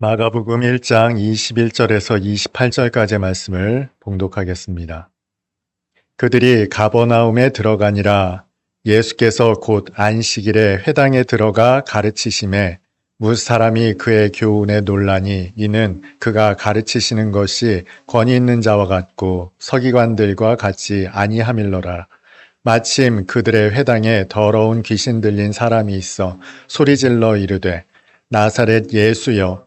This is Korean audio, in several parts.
마가복음 1장 21절에서 28절까지의 말씀을 봉독하겠습니다. 그들이 가버나움에 들어가니라 예수께서 곧 안식일에 회당에 들어가 가르치심에 무 사람이 그의 교훈에 논란이 이는 그가 가르치시는 것이 권위 있는 자와 같고 서기관들과 같이 아니함일러라. 마침 그들의 회당에 더러운 귀신 들린 사람이 있어 소리질러 이르되 나사렛 예수여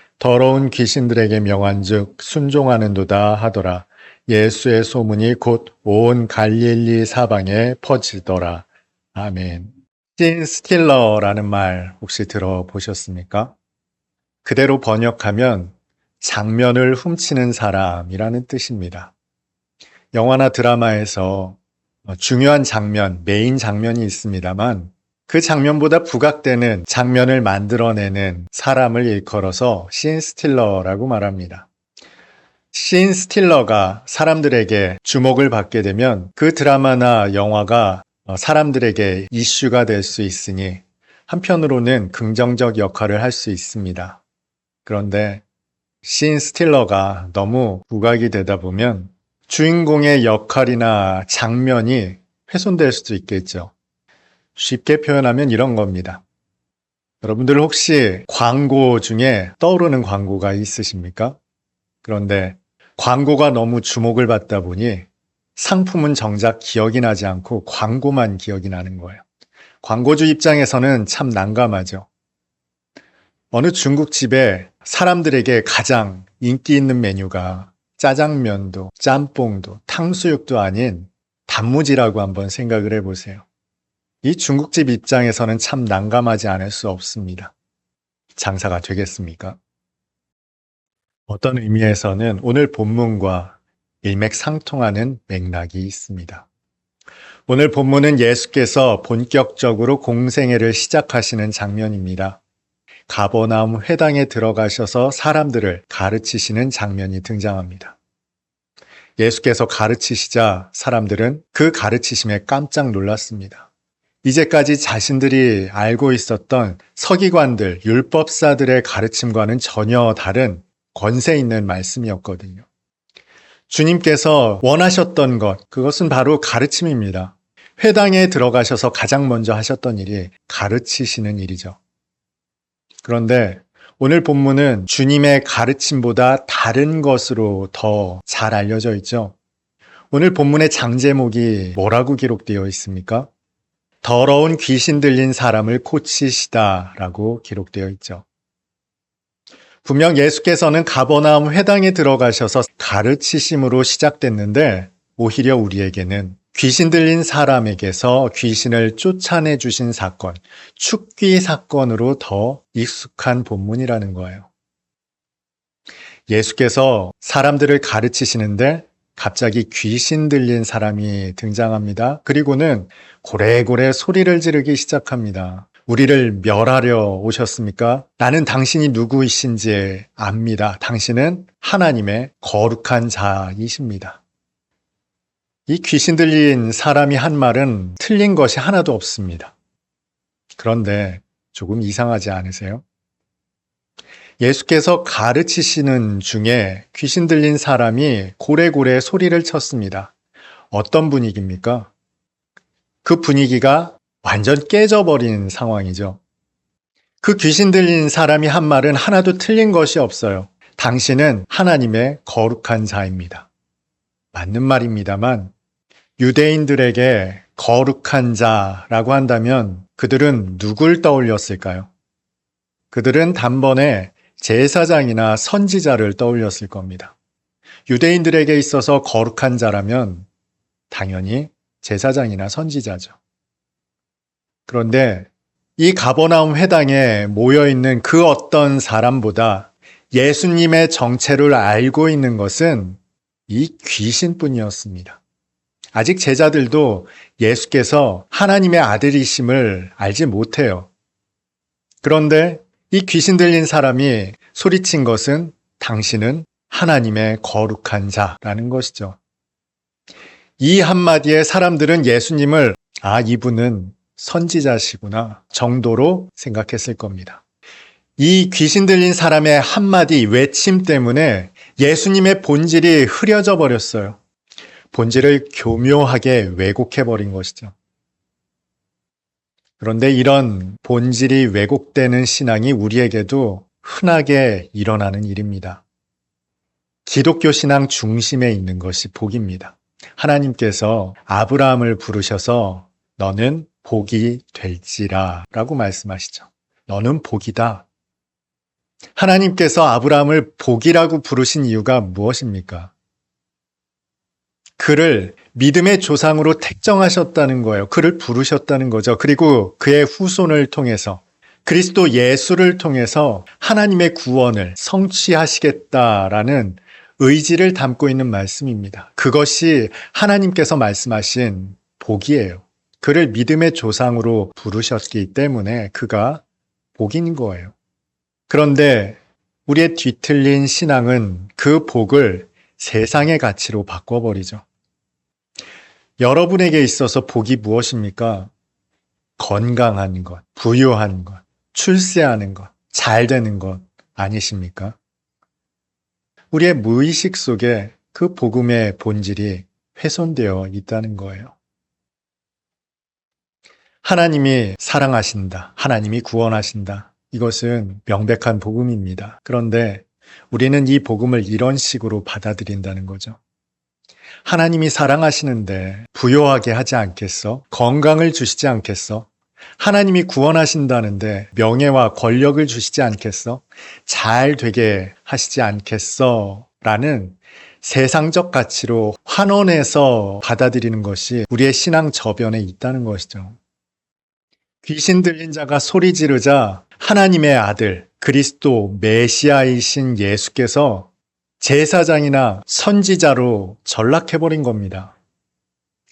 더러운 귀신들에게 명한즉 순종하는도다 하더라 예수의 소문이 곧 온 갈릴리 사방에 퍼지더라 아멘. 신 스틸러라는 말 혹시 들어보셨습니까? 그대로 번역하면 장면을 훔치는 사람이라는 뜻입니다. 영화나 드라마에서 중요한 장면, 메인 장면이 있습니다만 그 장면보다 부각되는 장면을 만들어내는 사람을 일컬어서 신 스틸러라고 말합니다. 신 스틸러가 사람들에게 주목을 받게 되면 그 드라마나 영화가 사람들에게 이슈가 될 수 있으니 한편으로는 긍정적 역할을 할 수 있습니다. 그런데 신 스틸러가 너무 부각이 되다 보면 주인공의 역할이나 장면이 훼손될 수도 있겠죠. 쉽게 표현하면 이런 겁니다. 여러분들 혹시 광고 중에 떠오르는 광고가 있으십니까? 그런데 광고가 너무 주목을 받다 보니 상품은 정작 기억이 나지 않고 광고만 기억이 나는 거예요. 광고주 입장에서는 참 난감하죠. 어느 중국집에 사람들에게 가장 인기 있는 메뉴가 짜장면도 짬뽕도 탕수육도 아닌 단무지라고 한번 생각을 해보세요. 이 중국집 입장에서는 참 난감하지 않을 수 없습니다. 장사가 되겠습니까? 어떤 의미에서는 오늘 본문과 일맥상통하는 맥락이 있습니다. 오늘 본문은 예수께서 본격적으로 공생애를 시작하시는 장면입니다. 가버나움 회당에 들어가셔서 사람들을 가르치시는 장면이 등장합니다. 예수께서 가르치시자 사람들은 그 가르치심에 깜짝 놀랐습니다. 이제까지 자신들이 알고 있었던 서기관들, 율법사들의 가르침과는 전혀 다른 권세 있는 말씀이었거든요. 주님께서 원하셨던 것, 그것은 바로 가르침입니다. 회당에 들어가셔서 가장 먼저 하셨던 일이 가르치시는 일이죠. 그런데 오늘 본문은 주님의 가르침보다 다른 것으로 더 잘 알려져 있죠. 오늘 본문의 장제목이 뭐라고 기록되어 있습니까? 더러운 귀신 들린 사람을 고치시다라고 기록되어 있죠. 분명 예수께서는 가버나움 회당에 들어가셔서 가르치심으로 시작됐는데 오히려 우리에게는 귀신 들린 사람에게서 귀신을 쫓아내 주신 사건, 축귀 사건으로 더 익숙한 본문이라는 거예요. 예수께서 사람들을 가르치시는데 갑자기 귀신 들린 사람이 등장합니다. 그리고는 고래고래 소리를 지르기 시작합니다. 우리를 멸하려 오셨습니까? 나는 당신이 누구이신지 압니다. 당신은 하나님의 거룩한 자이십니다. 이 귀신 들린 사람이 한 말은 틀린 것이 하나도 없습니다. 그런데 조금 이상하지 않으세요? 예수께서 가르치시는 중에 귀신 들린 사람이 고래고래 소리를 쳤습니다. 어떤 분위기입니까? 그 분위기가 완전 깨져버린 상황이죠. 그 귀신 들린 사람이 한 말은 하나도 틀린 것이 없어요. 당신은 하나님의 거룩한 자입니다. 맞는 말입니다만 유대인들에게 거룩한 자라고 한다면 그들은 누굴 떠올렸을까요? 그들은 단번에 제사장이나 선지자를 떠올렸을 겁니다. 유대인들에게 있어서 거룩한 자라면 당연히 제사장이나 선지자죠. 그런데 이 가버나움 회당에 모여 있는 그 어떤 사람보다 예수님의 정체를 알고 있는 것은 이 귀신뿐이었습니다. 아직 제자들도 예수께서 하나님의 아들이심을 알지 못해요. 그런데 이 귀신 들린 사람이 소리친 것은 당신은 하나님의 거룩한 자라는 것이죠. 이 한마디에 사람들은 예수님을 아, 이분은 선지자시구나 정도로 생각했을 겁니다. 이 귀신 들린 사람의 한마디 외침 때문에 예수님의 본질이 흐려져 버렸어요. 본질을 교묘하게 왜곡해 버린 것이죠. 그런데 이런 본질이 왜곡되는 신앙이 우리에게도 흔하게 일어나는 일입니다. 기독교 신앙 중심에 있는 것이 복입니다. 하나님께서 아브라함을 부르셔서 너는 복이 될지라 라고 말씀하시죠. 너는 복이다. 하나님께서 아브라함을 복이라고 부르신 이유가 무엇입니까? 그를 믿음의 조상으로 택정하셨다는 거예요. 그를 부르셨다는 거죠. 그리고 그의 후손을 통해서 그리스도 예수를 통해서 하나님의 구원을 성취하시겠다라는 의지를 담고 있는 말씀입니다. 그것이 하나님께서 말씀하신 복이에요. 그를 믿음의 조상으로 부르셨기 때문에 그가 복인 거예요. 그런데 우리의 뒤틀린 신앙은 그 복을 세상의 가치로 바꿔버리죠. 여러분에게 있어서 복이 무엇입니까? 건강한 것, 부유한 것, 출세하는 것, 잘 되는 것 아니십니까? 우리의 무의식 속에 그 복음의 본질이 훼손되어 있다는 거예요. 하나님이 사랑하신다. 하나님이 구원하신다. 이것은 명백한 복음입니다. 그런데 우리는 이 복음을 이런 식으로 받아들인다는 거죠. 하나님이 사랑하시는데 부요하게 하지 않겠어? 건강을 주시지 않겠어? 하나님이 구원하신다는데 명예와 권력을 주시지 않겠어? 잘 되게 하시지 않겠어? 라는 세상적 가치로 환원해서 받아들이는 것이 우리의 신앙 저변에 있다는 것이죠. 귀신 들린 자가 소리 지르자 하나님의 아들 그리스도 메시아이신 예수께서 제사장이나 선지자로 전락해버린 겁니다.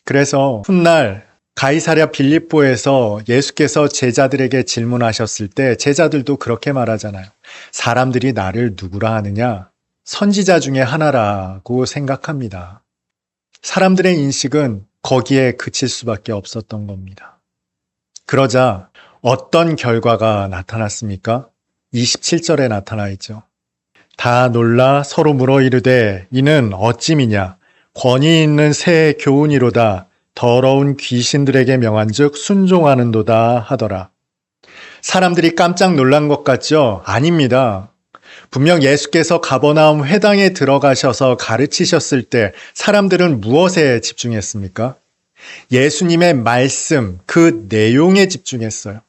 그래서 훗날 가이사랴 빌립보에서 예수께서 제자들에게 질문하셨을 때 제자들도 그렇게 말하잖아요. 사람들이 나를 누구라 하느냐? 선지자 중에 하나라고 생각합니다. 사람들의 인식은 거기에 그칠 수밖에 없었던 겁니다. 그러자 어떤 결과가 나타났습니까? 27절에 나타나 있죠. 다 놀라 서로 물어 이르되 이는 어찌미냐 권위 있는 새 교훈이로다 더러운 귀신들에게 명한즉 순종하는도다 하더라. 사람들이 깜짝 놀란 것 같죠? 아닙니다. 분명 예수께서 가버나움 회당에 들어가셔서 가르치셨을 때 사람들은 무엇에 집중했습니까? 예수님의 말씀, 그 내용에 집중했어요.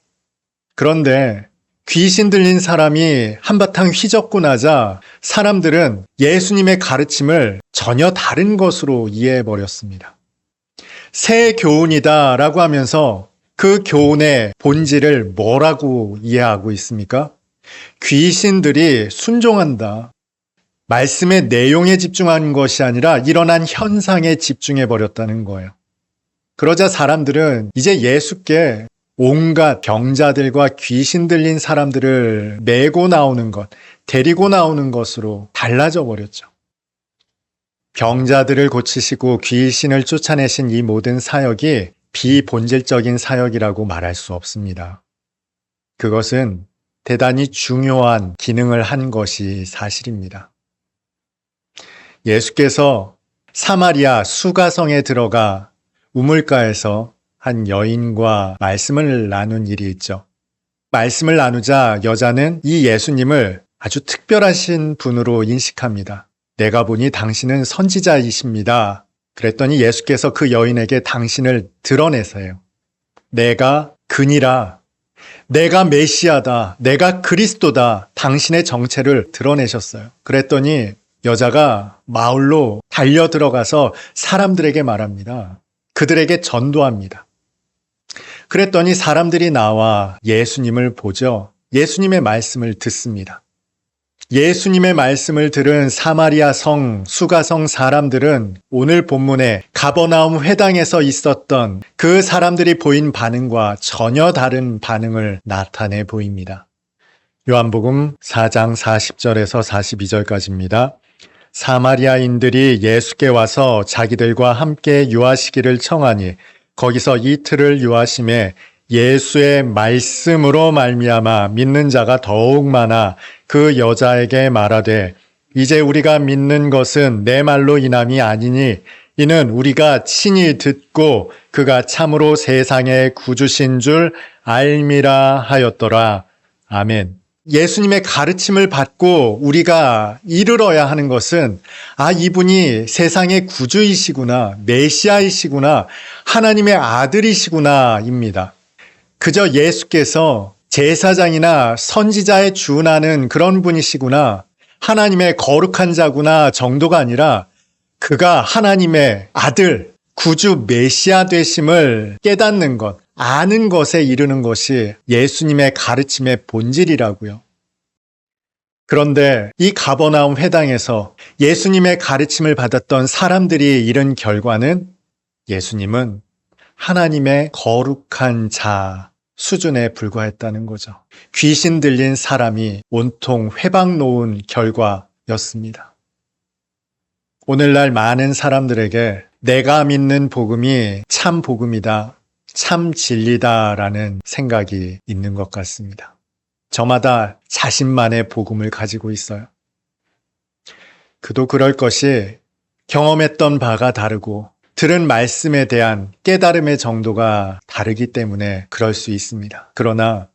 그런데 귀신 들린 사람이 한바탕 휘젓고 나자 사람들은 예수님의 가르침을 전혀 다른 것으로 이해해 버렸습니다. 새 교훈이다 라고 하면서 그 교훈의 본질을 뭐라고 이해하고 있습니까? 귀신들이 순종한다. 말씀의 내용에 집중한 것이 아니라 일어난 현상에 집중해 버렸다는 거예요. 그러자 사람들은 이제 예수께 온갖 병자들과 귀신 들린 사람들을 메고 나오는 것, 데리고 나오는 것으로 달라져 버렸죠. 병자들을 고치시고 귀신을 쫓아내신 이 모든 사역이 비본질적인 사역이라고 말할 수 없습니다. 그것은 대단히 중요한 기능을 한 것이 사실입니다. 예수께서 사마리아 수가성에 들어가 우물가에서 한 여인과 말씀을 나눈 일이 있죠. 말씀을 나누자 여자는 이 예수님을 아주 특별하신 분으로 인식합니다. 내가 보니 당신은 선지자이십니다. 그랬더니 예수께서 그 여인에게 당신을 드러내세요. 내가 그니라. 내가 메시아다. 내가 그리스도다. 당신의 정체를 드러내셨어요. 그랬더니 여자가 마을로 달려 들어가서 사람들에게 말합니다. 그들에게 전도합니다. 그랬더니 사람들이 나와 예수님을 보죠. 예수님의 말씀을 듣습니다. 예수님의 말씀을 들은 사마리아 성, 수가성 사람들은 오늘 본문에 가버나움 회당에서 있었던 그 사람들이 보인 반응과 전혀 다른 반응을 나타내 보입니다. 요한복음 4장 40절에서 42절까지입니다. 사마리아인들이 예수께 와서 자기들과 함께 유하시기를 청하니 거기서 이틀을 유하심에 예수의 말씀으로 말미암아 믿는 자가 더욱 많아 그 여자에게 말하되 이제 우리가 믿는 것은 내 말로 인함이 아니니 이는 우리가 친히 듣고 그가 참으로 세상의 구주신 줄 알미라 하였더라. 아멘. 예수님의 가르침을 받고 우리가 이르러야 하는 것은 아 이분이 세상의 구주이시구나 메시아이시구나 하나님의 아들이시구나입니다. 그저 예수께서 제사장이나 선지자에 준하는 그런 분이시구나 하나님의 거룩한 자구나 정도가 아니라 그가 하나님의 아들 구주 메시아 되심을 깨닫는 것 아는 것에 이르는 것이 예수님의 가르침의 본질이라고요. 그런데 이 가버나움 회당에서 예수님의 가르침을 받았던 사람들이 이른 결과는 예수님은 하나님의 거룩한 자 수준에 불과했다는 거죠. 귀신 들린 사람이 온통 회방 놓은 결과였습니다. 오늘날 많은 사람들에게 내가 믿는 복음이 참 복음이다. 참 진리다라는 생각이 있는 것 같습니다. 저마다 자신만의 복음을 가지고 있어요. 그도 그럴 것이 경험했던 바가 다르고 들은 말씀에 대한 깨달음의 정도가 다르기 때문에 그럴 수 있습니다. 그러나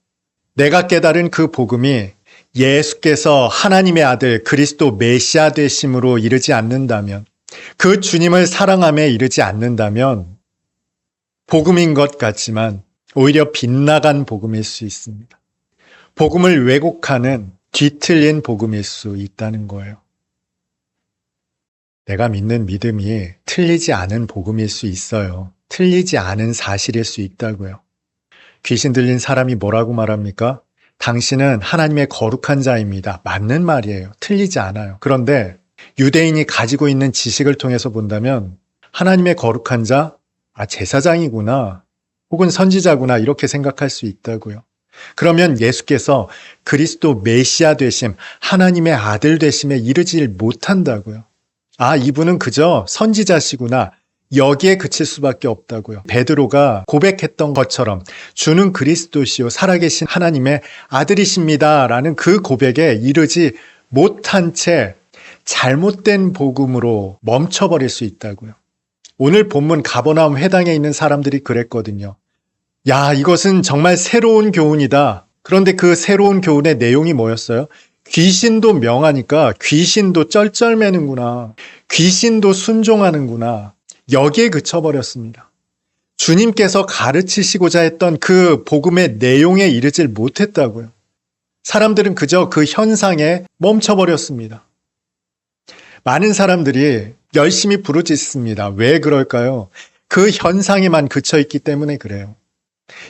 내가 깨달은 그 복음이 예수께서 하나님의 아들 그리스도 메시아 되심으로 이르지 않는다면 그 주님을 사랑함에 이르지 않는다면 복음인 것 같지만 오히려 빗나간 복음일 수 있습니다. 복음을 왜곡하는 뒤틀린 복음일 수 있다는 거예요. 내가 믿는 믿음이 틀리지 않은 복음일 수 있어요. 틀리지 않은 사실일 수 있다고요. 귀신 들린 사람이 뭐라고 말합니까? 당신은 하나님의 거룩한 자입니다. 맞는 말이에요. 틀리지 않아요. 그런데 유대인이 가지고 있는 지식을 통해서 본다면 하나님의 거룩한 자, 아, 제사장이구나. 혹은 선지자구나. 이렇게 생각할 수 있다고요. 그러면 예수께서 그리스도 메시아 되심, 하나님의 아들 되심에 이르지 못한다고요. 아, 이분은 그저 선지자시구나. 여기에 그칠 수밖에 없다고요. 베드로가 고백했던 것처럼 주는 그리스도시요 살아계신 하나님의 아들이십니다라는 그 고백에 이르지 못한 채 잘못된 복음으로 멈춰버릴 수 있다고요. 오늘 본문 가버나움 회당에 있는 사람들이 그랬거든요. 야, 이것은 정말 새로운 교훈이다. 그런데 그 새로운 교훈의 내용이 뭐였어요? 귀신도 명하니까 귀신도 쩔쩔매는구나. 귀신도 순종하는구나. 여기에 그쳐버렸습니다. 주님께서 가르치시고자 했던 그 복음의 내용에 이르질 못했다고요. 사람들은 그저 그 현상에 멈춰버렸습니다. 많은 사람들이 열심히 부르짖습니다. 왜 그럴까요? 그 현상에만 그쳐 있기 때문에 그래요.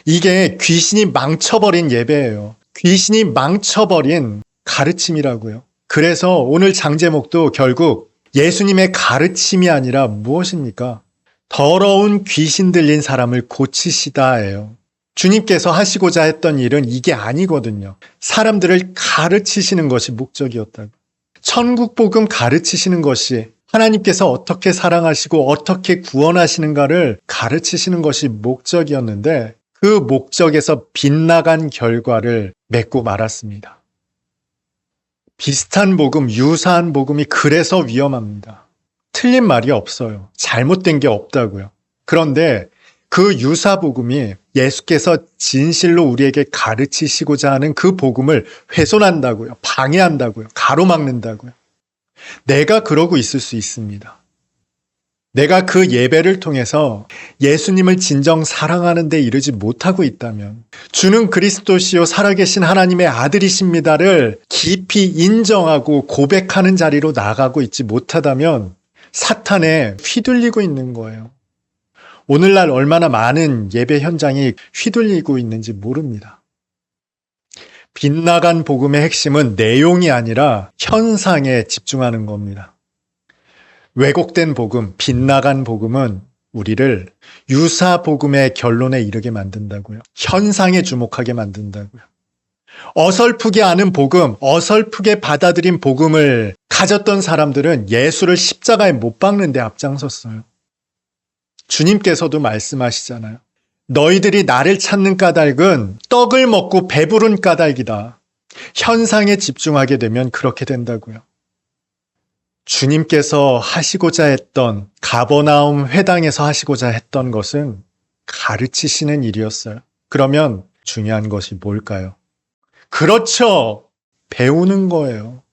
이게 귀신이 망쳐버린 예배예요. 귀신이 망쳐버린 가르침이라고요. 그래서 오늘 장제목도 결국 예수님의 가르침이 아니라 무엇입니까? 더러운 귀신 들린 사람을 고치시다예요. 주님께서 하시고자 했던 일은 이게 아니거든요. 사람들을 가르치시는 것이 목적이었다고. 천국 복음 가르치시는 것이 하나님께서 어떻게 사랑하시고 어떻게 구원하시는가를 가르치시는 것이 목적이었는데 그 목적에서 빗나간 결과를 맺고 말았습니다. 비슷한 복음, 유사한 복음이 그래서 위험합니다. 틀린 말이 없어요. 잘못된 게 없다고요. 그런데 그 유사 복음이 예수께서 진실로 우리에게 가르치시고자 하는 그 복음을 훼손한다고요. 방해한다고요. 가로막는다고요. 내가 그러고 있을 수 있습니다. 내가 그 예배를 통해서 예수님을 진정 사랑하는 데 이르지 못하고 있다면 주는 그리스도시요 살아계신 하나님의 아들이십니다를 깊이 인정하고 고백하는 자리로 나가고 있지 못하다면 사탄에 휘둘리고 있는 거예요. 오늘날 얼마나 많은 예배 현장이 휘둘리고 있는지 모릅니다. 빗나간 복음의 핵심은 내용이 아니라 현상에 집중하는 겁니다. 왜곡된 복음, 빗나간 복음은 우리를 유사 복음의 결론에 이르게 만든다고요. 현상에 주목하게 만든다고요. 어설프게 아는 복음, 어설프게 받아들인 복음을 가졌던 사람들은 예수를 십자가에 못 박는 데 앞장섰어요. 주님께서도 말씀하시잖아요. 너희들이 나를 찾는 까닭은 떡을 먹고 배부른 까닭이다. 현상에 집중하게 되면 그렇게 된다고요. 주님께서 하시고자 했던 가버나움 회당에서 하시고자 했던 것은 가르치시는 일이었어요. 그러면 중요한 것이 뭘까요? 그렇죠. 배우는 거예요.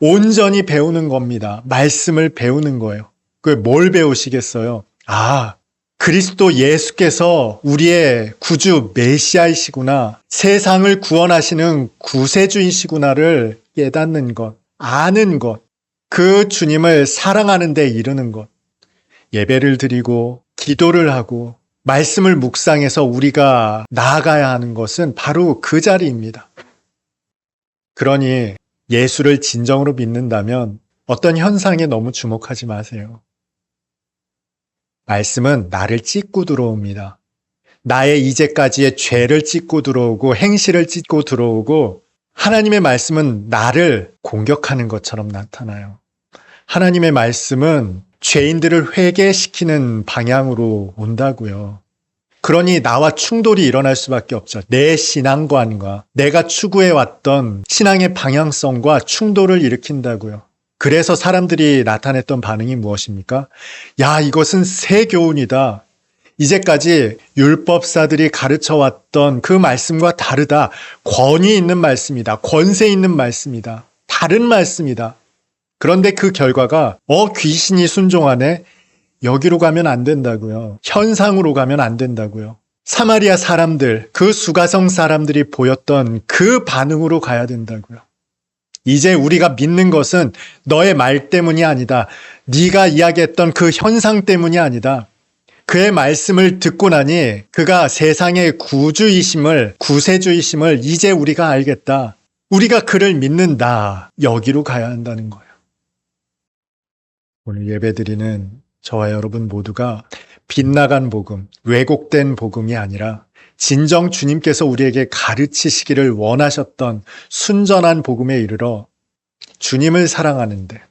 온전히 배우는 겁니다. 말씀을 배우는 거예요. 그뭘 배우시겠어요? 아, 그리스도 예수께서 우리의 구주 메시아이시구나. 세상을 구원하시는 구세주이시구나를 깨닫는 것, 아는 것, 그 주님을 사랑하는 데 이르는 것. 예배를 드리고 기도를 하고 말씀을 묵상해서 우리가 나아가야 하는 것은 바로 그 자리입니다. 그러니 예수를 진정으로 믿는다면 어떤 현상에 너무 주목하지 마세요. 말씀은 나를 찢고 들어옵니다. 나의 이제까지의 죄를 찢고 들어오고 행실을 찢고 들어오고 하나님의 말씀은 나를 공격하는 것처럼 나타나요. 하나님의 말씀은 죄인들을 회개시키는 방향으로 온다고요. 그러니 나와 충돌이 일어날 수밖에 없죠. 내 신앙관과 내가 추구해 왔던 신앙의 방향성과 충돌을 일으킨다고요. 그래서 사람들이 나타냈던 반응이 무엇입니까? 야, 이것은 새 교훈이다. 이제까지 율법사들이 가르쳐 왔던 그 말씀과 다르다. 권위 있는 말씀이다. 권세 있는 말씀이다. 다른 말씀이다. 그런데 그 결과가 어 귀신이 순종하네. 여기로 가면 안 된다고요. 현상으로 가면 안 된다고요. 사마리아 사람들, 그 수가성 사람들이 보였던 그 반응으로 가야 된다고요. 이제 우리가 믿는 것은 너의 말 때문이 아니다. 네가 이야기했던 그 현상 때문이 아니다. 그의 말씀을 듣고 나니 그가 세상의 구주이심을, 구세주이심을 이제 우리가 알겠다. 우리가 그를 믿는다. 여기로 가야 한다는 거예요. 오늘 예배드리는 저와 여러분 모두가 빗나간 복음, 왜곡된 복음이 아니라 진정 주님께서 우리에게 가르치시기를 원하셨던 순전한 복음에 이르러 주님을 사랑하는데,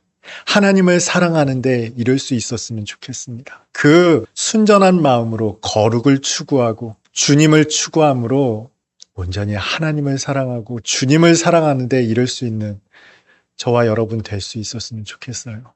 하나님을 사랑하는데 이룰 수 있었으면 좋겠습니다. 그 순전한 마음으로 거룩을 추구하고 주님을 추구함으로 온전히 하나님을 사랑하고 주님을 사랑하는데 이룰 수 있는 저와 여러분 될 수 있었으면 좋겠어요.